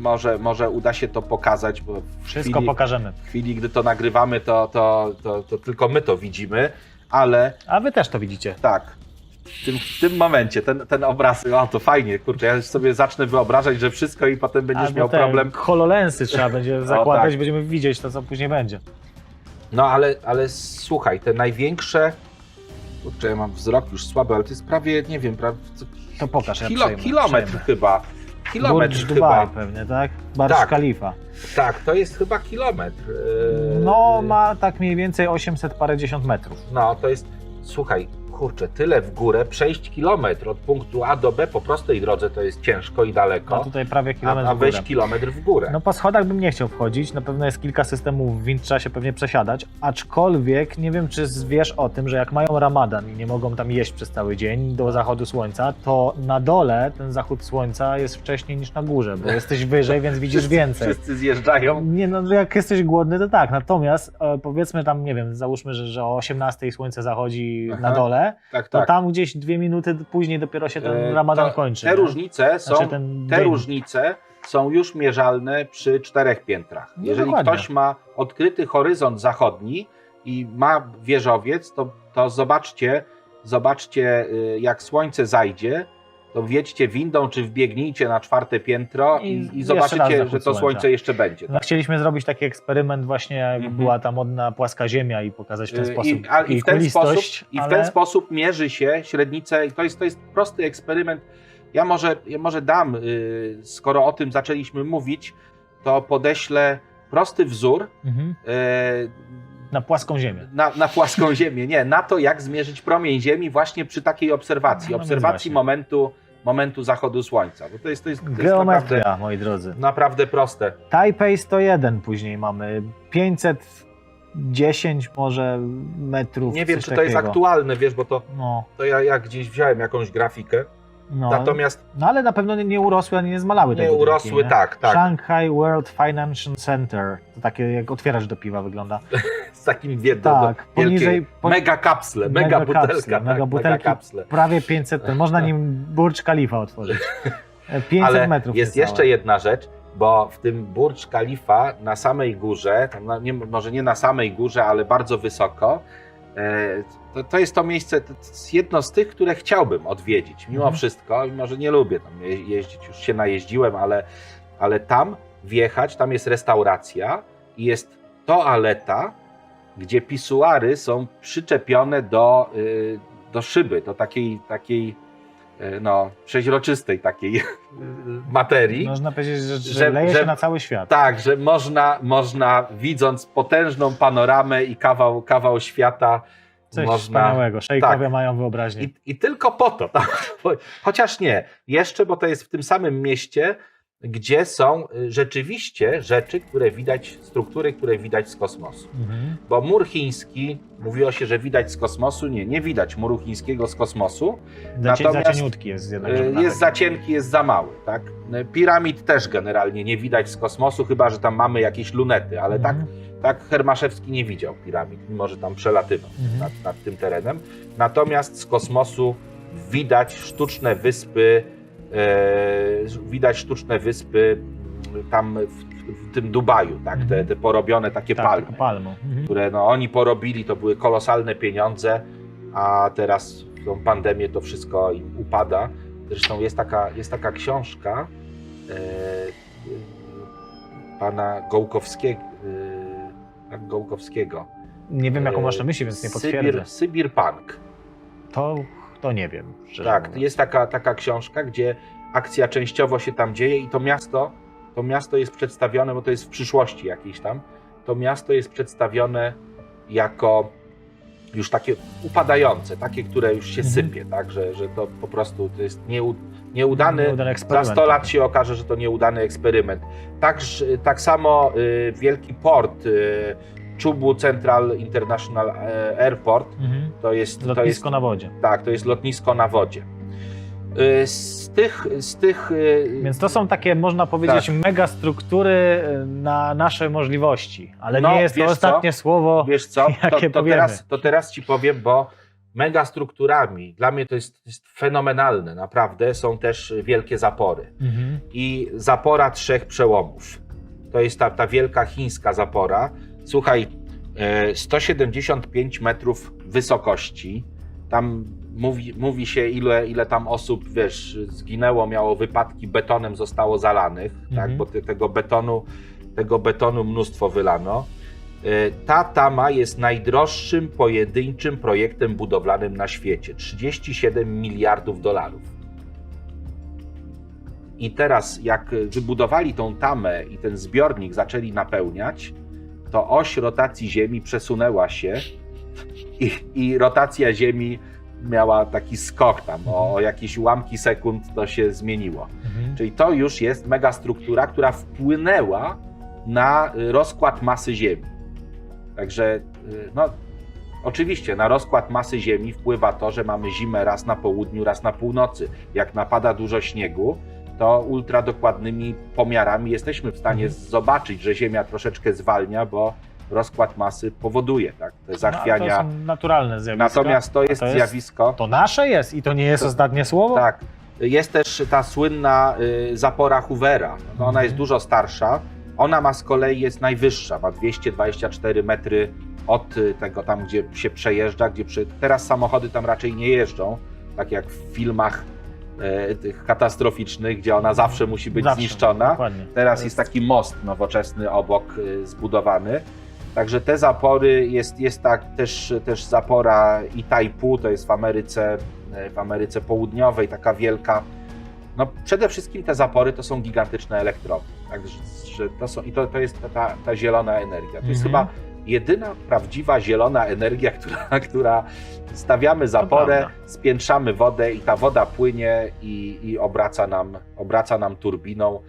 może, może uda się to pokazać, bo Wszystko chwili, pokażemy. w chwili, gdy to nagrywamy, to, to, to, to tylko my to widzimy, ale A wy też to widzicie. tak, w tym, w tym momencie ten, ten obraz, o to fajnie, kurczę, ja sobie zacznę wyobrażać, że wszystko i potem będziesz Albo miał te problem. HoloLensy trzeba będzie zakładać, tak. będziemy widzieć to, co później będzie. No ale, ale słuchaj, te największe, kurczę, ja mam wzrok już słaby, ale to jest prawie, nie wiem, prawie To pokaż, ja kilo, przejmę, kilometr przejmę. chyba. Kilometr Burj chyba. Dubai pewnie, tak? Burj Tak. Khalifa. Tak, to jest chyba kilometr. Yy, No, ma tak mniej więcej 800 parędziesiąt metrów. No, to jest, słuchaj, kurczę, tyle w górę, przejść kilometr od punktu A do B po prostej drodze to jest ciężko i A daleko, tutaj prawie a, kilometr a w górę. wejść kilometr w górę. No po schodach bym nie chciał wchodzić, na pewno jest kilka systemów wind, trzeba się pewnie przesiadać, aczkolwiek nie wiem, czy wiesz o tym, że jak mają ramadan i nie mogą tam jeść przez cały dzień do zachodu słońca, to na dole ten zachód słońca jest wcześniej niż na górze, bo jesteś wyżej, więc widzisz Wszyscy- więcej. Wszyscy zjeżdżają. Nie no, jak jesteś głodny, to tak. Natomiast e, powiedzmy tam, nie wiem, załóżmy, że, że o 18 słońce zachodzi Aha. na dole, Tak, to tak. tam gdzieś dwie minuty później dopiero się ten E, ramadan to- kończy. Te nie? różnice są, Znaczy ten te dzień. różnice są już mierzalne przy czterech piętrach. No Jeżeli dokładnie. ktoś ma odkryty horyzont zachodni i ma wieżowiec, to, to zobaczcie, zobaczcie, y, jak słońce zajdzie, to wjedźcie windą, czy wbiegnijcie na czwarte piętro I i, zobaczycie, że to słońce jeszcze będzie. No, chcieliśmy zrobić taki eksperyment właśnie, jak Mhm. była ta modna płaska ziemia i pokazać w ten Y, sposób I, a, i, w ten sposób, I w ale ten sposób mierzy się średnicę, i to jest, to jest prosty eksperyment. Ja może, ja może dam, y, skoro o tym zaczęliśmy mówić, to podeślę prosty wzór mhm. y, na płaską ziemię. na, na płaską Ziemię. Nie, na to, jak zmierzyć promień Ziemi właśnie przy takiej obserwacji. No więc obserwacji właśnie. momentu, momentu zachodu Słońca. Bo to jest, to jest, to jest Geometria, naprawdę, moi drodzy. naprawdę proste. Taipei 101 później mamy 510 może metrów. Nie wiem, czy to jest takiego. aktualne, wiesz, bo to, No, to ja, ja gdzieś wziąłem jakąś grafikę. No. Natomiast no ale na pewno nie, nie urosły ani nie zmalały nie tego urosły, tak, tak. Shanghai World Financial Center. To takie jak otwierasz do piwa wygląda. z takim wiedą. Tak, wielkie, poniżej- po- Mega kapsle, mega, Mega butelka. kapsle, tak, mega butelki. kapsle. Prawie 500 ton. Można nim Burj Khalifa otworzyć. E, 500 Ale metrów. jest niecałe. jeszcze jedna rzecz, bo w tym Burj Khalifa na samej górze, na, nie, może nie na samej górze, ale bardzo wysoko, e, to, to jest to miejsce, to jest jedno z tych, które chciałbym odwiedzić, mimo Mhm. wszystko, mimo że nie lubię tam je- jeździć, już się najeździłem, ale, ale tam wjechać, tam jest restauracja i jest toaleta, gdzie pisuary są przyczepione do, y, do szyby, do takiej, takiej no, przeźroczystej takiej materii. Można powiedzieć, że, że, Że- leje że- się na cały świat. Tak, że można, można widząc potężną panoramę i kawał, kawał świata, Coś można... wspaniałego. Szejkowie tak. mają wyobraźnię. I, I tylko po to. Tak? Chociaż nie. Jeszcze, bo to jest w tym samym mieście, gdzie są y, rzeczywiście rzeczy, które widać, struktury, które widać z kosmosu. Mhm. Bo mur chiński, mówiło się, że widać z kosmosu. Nie, nie widać muru chińskiego z kosmosu. Za, cie- za Natomiast, jest jednak. Y, Jest za cienki, jest za mały. Tak? Y, Piramid też generalnie nie widać z kosmosu, chyba że tam mamy jakieś lunety, ale tak, Mhm. tak Hermaszewski nie widział piramid, mimo że tam przelatywał Mhm. nad, nad tym terenem. Natomiast z kosmosu widać sztuczne wyspy, widać sztuczne wyspy mm, tam w, w tym Dubaju, tak? te, Mhm. te porobione takie tak, palmy, palmą. Mhm. które no, oni porobili, to były kolosalne pieniądze, a teraz w tą pandemię to wszystko im upada. Zresztą jest taka, jest taka książka e, e, pana Gołkowskiego, e, tak, Gołkowskiego. Nie wiem, jaką E, masz na myśli, więc nie potwierdzę. Sybir, Sybir Punk. To, to nie wiem. Tak, mówiąc. jest taka, taka książka, gdzie akcja częściowo się tam dzieje i to miasto, to miasto jest przedstawione, bo to jest w przyszłości jakiejś tam, to miasto jest przedstawione jako już takie upadające, takie, które już się Mhm. sypie, tak, że, że to po prostu to jest nieu, nieudany, Nieudany za eksperyment. 100 lat się okaże, że to nieudany eksperyment. Tak, tak samo y, wielki port y, Chubu Central International e, Airport Mhm. to jest, to jest Lotnisko na wodzie. tak, to jest lotnisko na wodzie. Y, Z tych, z tych. y, Więc to są takie, można powiedzieć, Tak. mega struktury na nasze możliwości. Ale No, nie jest to wiesz co? ostatnie słowo. Wiesz co? To, jakie to, teraz, to teraz ci powiem, bo megastrukturami, dla mnie to jest, jest fenomenalne, naprawdę, są też wielkie zapory. Mhm. I zapora trzech przełomów. To jest ta, ta wielka chińska zapora. Słuchaj, e, 175 metrów wysokości. Tam mówi, mówi się, ile, ile tam osób, wiesz, zginęło, miało wypadki, betonem zostało zalanych, tak? Mhm. bo te, tego, betonu, tego betonu mnóstwo wylano. E, Ta tama jest najdroższym pojedynczym projektem budowlanym na świecie. 37 miliardów dolarów. I teraz, jak wybudowali tą tamę i ten zbiornik zaczęli napełniać, to oś rotacji Ziemi przesunęła się i, i rotacja Ziemi miała taki skok tam, o, o jakieś ułamki sekund to się zmieniło. Mhm. Czyli to już jest megastruktura, która wpłynęła na rozkład masy Ziemi. Także, y, no, oczywiście na rozkład masy Ziemi wpływa to, że mamy zimę raz na południu, raz na północy. Jak napada dużo śniegu, to ultradokładnymi pomiarami jesteśmy w stanie Mhm. zobaczyć, że Ziemia troszeczkę zwalnia, bo rozkład masy powoduje tak, te No, zachwiania. to są naturalne zjawiska. Natomiast to jest, to jest- zjawisko. To nasze jest i to nie jest To- ostatnie słowo? Tak. Jest też ta słynna y, zapora Hoovera. No, ona Mhm. jest dużo starsza. Ona ma z kolei jest najwyższa, ma 224 metry od y, tego tam, gdzie się przejeżdża, gdzie przy... teraz samochody tam raczej nie jeżdżą, tak jak w filmach tych katastroficznych, gdzie ona zawsze musi być Zawsze, zniszczona. Dokładnie. Teraz jest taki most nowoczesny obok y, zbudowany. Także te zapory jest, jest tak też, też zapora Itaipu, to jest w Ameryce, y, w Ameryce Południowej, taka wielka. No przede wszystkim te zapory to są gigantyczne elektrownie. Także że to są, i to, to jest ta, ta zielona energia. To jest Mhm. chyba jedyna prawdziwa zielona energia, która, która stawiamy zaporę, spiętrzamy wodę i ta woda płynie i, i obraca, nam, obraca nam turbiną.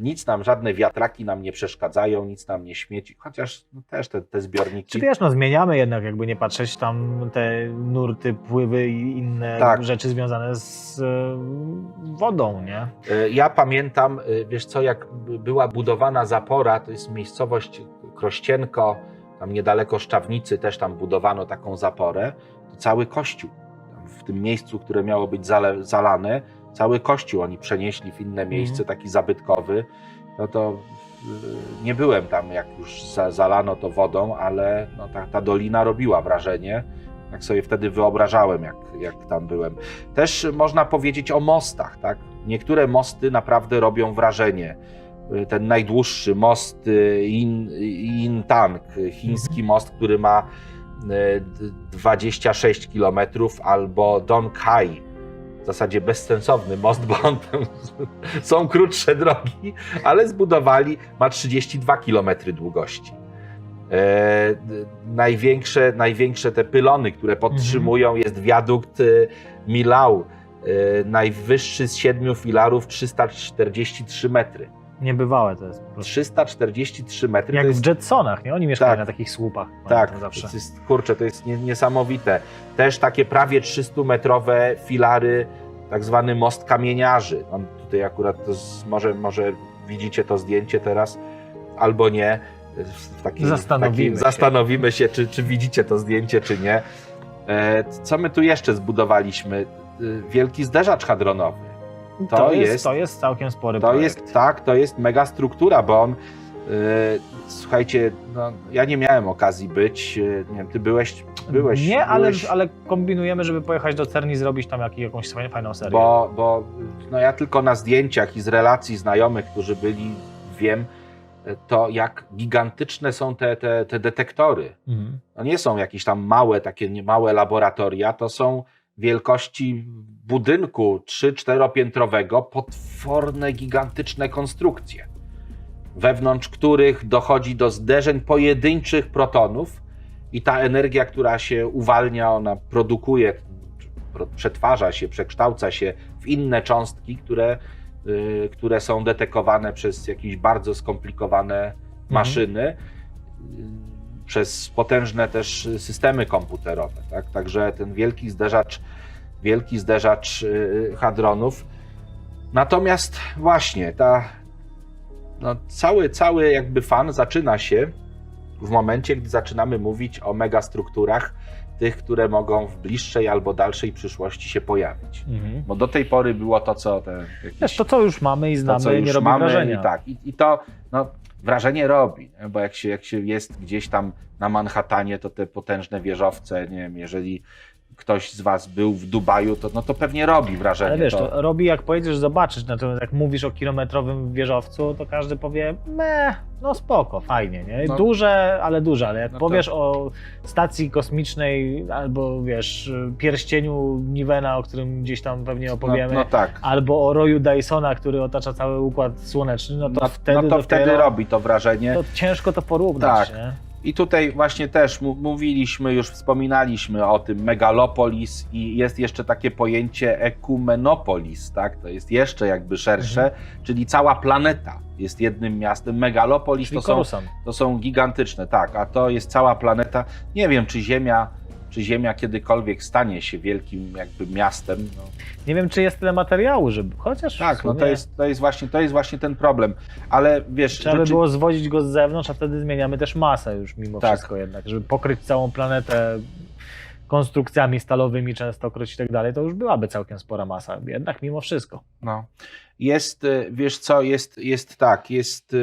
Nic nam, żadne wiatraki nam nie przeszkadzają, nic nam nie śmieci, chociaż no, też te, te zbiorniki. Czy wiesz, no zmieniamy jednak, jakby nie patrzeć, tam te nurty, pływy i inne Tak. rzeczy związane z e, wodą, nie? E, Ja pamiętam, e, wiesz co, jak była budowana zapora, to jest miejscowość Krościenko, tam niedaleko Szczawnicy też tam budowano taką zaporę, to cały kościół, w tym miejscu, które miało być zale, zalane, cały kościół oni przenieśli w inne miejsce, taki zabytkowy, no to e, nie byłem tam, jak już za, zalano to wodą, ale no, ta, ta dolina robiła wrażenie, tak sobie wtedy wyobrażałem, jak, jak tam byłem. Też można powiedzieć o mostach, tak? Niektóre mosty naprawdę robią wrażenie. Y, Ten najdłuższy most y, In, Intang, y, chiński most, który ma y, d- 26 km, albo Donghai, w zasadzie bezsensowny most, bo on tam są krótsze drogi, ale zbudowali, ma 32 km długości. E, największe, największe te pylony, które podtrzymują, jest wiadukt y, Milau, y, najwyższy z siedmiu filarów 343 metry. Niebywałe to jest po prostu. 343 metry Jak jest w Jetsonach, nie? Oni mieszkają Tak. na takich słupach. tak, to jest, kurczę, to jest nie, niesamowite. Też takie prawie 300-metrowe filary, tak zwany most kamieniarzy. On tutaj akurat z, może, może widzicie to zdjęcie teraz, albo nie. Takim, Zastanowimy takim, się. zastanowimy się, czy, czy widzicie to zdjęcie, czy nie. E, co my tu jeszcze zbudowaliśmy? E, Wielki zderzacz hadronowy. To, to jest, jest- to jest całkiem spory To projekt. jest tak, to jest mega struktura, bo on. Yy, słuchajcie, no, ja nie miałem okazji być. Yy, nie wiem, ty byłeś. byłeś Nie, ale, byłeś, ale kombinujemy, żeby pojechać do Cerni i zrobić tam jak, jakąś fajną- serię. Bo, bo no, ja tylko na zdjęciach i z relacji znajomych, którzy byli, wiem, to jak gigantyczne są te, te, te detektory. Mhm. To nie są jakieś tam małe, takie małe laboratoria, to są wielkości budynku 3-4 piętrowego, potworne, gigantyczne konstrukcje, wewnątrz których dochodzi do zderzeń pojedynczych protonów i ta energia, która się uwalnia, ona produkuje, pro- przetwarza się, przekształca się w inne cząstki, które, y, które są detekowane przez jakieś bardzo skomplikowane maszyny. y, przez potężne też systemy komputerowe. Tak? Także ten wielki zderzacz, wielki zderzacz y, hadronów. Natomiast właśnie ta, no, cały, cały jakby fan zaczyna się w momencie, gdy zaczynamy mówić o megastrukturach tych, które mogą w bliższej albo dalszej przyszłości się pojawić. Mhm. Bo do tej pory było to, co te jakieś, Wiesz, to co już mamy i to, znamy, co już nie robi mamy wrażenia. i tak. I, I to no, wrażenie robi, nie? bo jak się, jak się jest gdzieś tam na Manhattanie, to te potężne wieżowce, nie wiem, jeżeli ktoś z was był w Dubaju, to, no, to pewnie robi wrażenie. Ale wiesz, to, to robi jak pojedziesz zobaczyć, natomiast jak mówisz o kilometrowym wieżowcu, to każdy powie, me, no spoko, fajnie, nie? No. Duże, ale duże, ale jak No to- powiesz o stacji kosmicznej albo wiesz, pierścieniu Nivena, o którym gdzieś tam pewnie no, opowiemy, no tak. albo o roju Dysona, który otacza cały układ słoneczny, no to No, wtedy no to dopiero, wtedy robi to wrażenie. to ciężko to porównać, Tak. nie? I tutaj właśnie też mówiliśmy, już wspominaliśmy o tym megalopolis i jest jeszcze takie pojęcie ekumenopolis, tak? To jest jeszcze jakby szersze, Mhm. czyli cała planeta jest jednym miastem. Megalopolis to są, to są gigantyczne, tak, a to jest cała planeta. Nie wiem, czy Ziemia, czy Ziemia kiedykolwiek stanie się wielkim jakby miastem. No, Nie wiem, czy jest tyle materiału, żeby, chociaż tak, no to sumie jest, to, jest właśnie, to jest właśnie ten problem. Ale wiesz, Trzeba by rzeczy- było zwozić go z zewnątrz, a wtedy zmieniamy też masę już mimo Tak. wszystko jednak, żeby pokryć całą planetę konstrukcjami stalowymi częstokroć i tak dalej, to już byłaby całkiem spora masa, jednak mimo wszystko. No. Jest, y, wiesz co, jest, jest tak, jest.